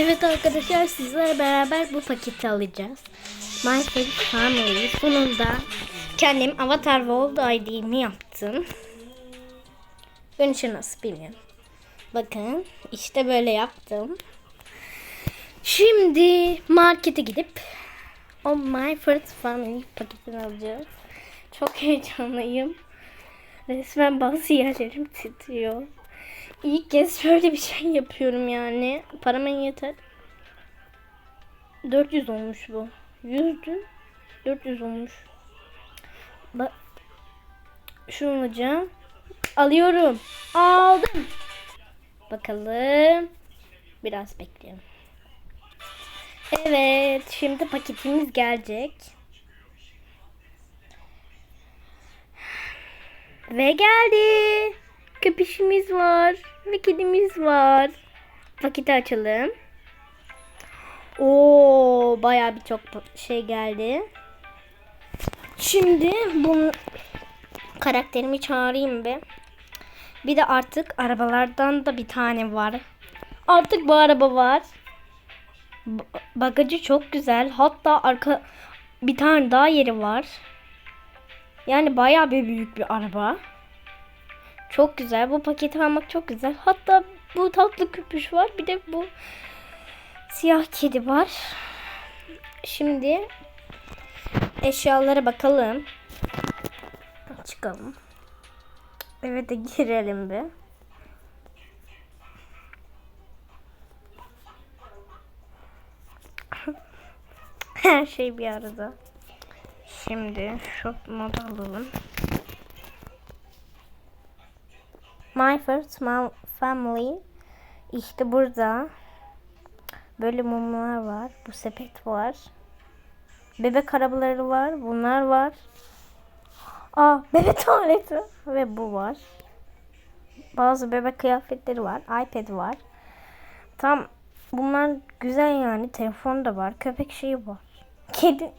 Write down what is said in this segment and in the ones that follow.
Evet arkadaşlar sizlerle beraber bu paketi alacağız. My Favorite Family sonunda kendim Avatar World ID'mi yaptım. Görünüşü nasıl bilmiyorum. Bakın işte böyle yaptım. Şimdi markete gidip o My Favorite Family paketini alacağız. Çok heyecanlıyım. Resmen bazı yerlerim titriyor. İlk kez şöyle bir şey yapıyorum yani. Param yeter. 400 olmuş bu. 100'dü. 400 olmuş. Bak. Şunu alacağım. Alıyorum. Aldım. Bakalım. Biraz bekleyelim. Evet. Şimdi paketimiz gelecek. Ve geldi. Köpüşümüz var. Ve kedimiz var. Paketi açalım. Oo, bayağı bir çok şey geldi. Şimdi bu karakterimi çağırayım bir. Bir de artık arabalardan da bir tane var. Artık bu araba var. Ba- Bagajı çok güzel. Hatta arka bir tane daha yeri var. Yani bayağı bir büyük bir araba. Çok güzel. Bu paketi almak çok güzel. Hatta bu tatlı köpüş var. Bir de bu siyah kedi var. Şimdi eşyalara bakalım. Çıkalım. Eve de girelim bir. Her şey bir arada. Şimdi şu modu alalım. My First Family işte burada böyle mumlar var. Bu sepet var. Bebek arabaları var. Bunlar var. Aa bebek tuvaleti ve bu var. Bazı bebek kıyafetleri var. iPad var. Tam bunlar güzel yani. Telefon da var. Köpek şeyi var. Kedi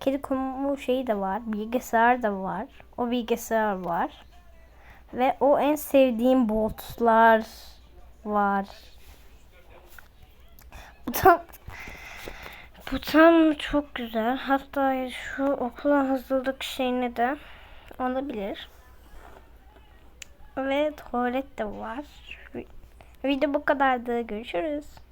kedi kumu şeyi de var. Bilgisayar da var. O bilgisayar var. Ve o en sevdiğim botlar var. Bu tam bu tam çok güzel. Hatta şu okula hazırlık şeyini de olabilir. Ve tuvalet de var. Video bu kadardı. Görüşürüz.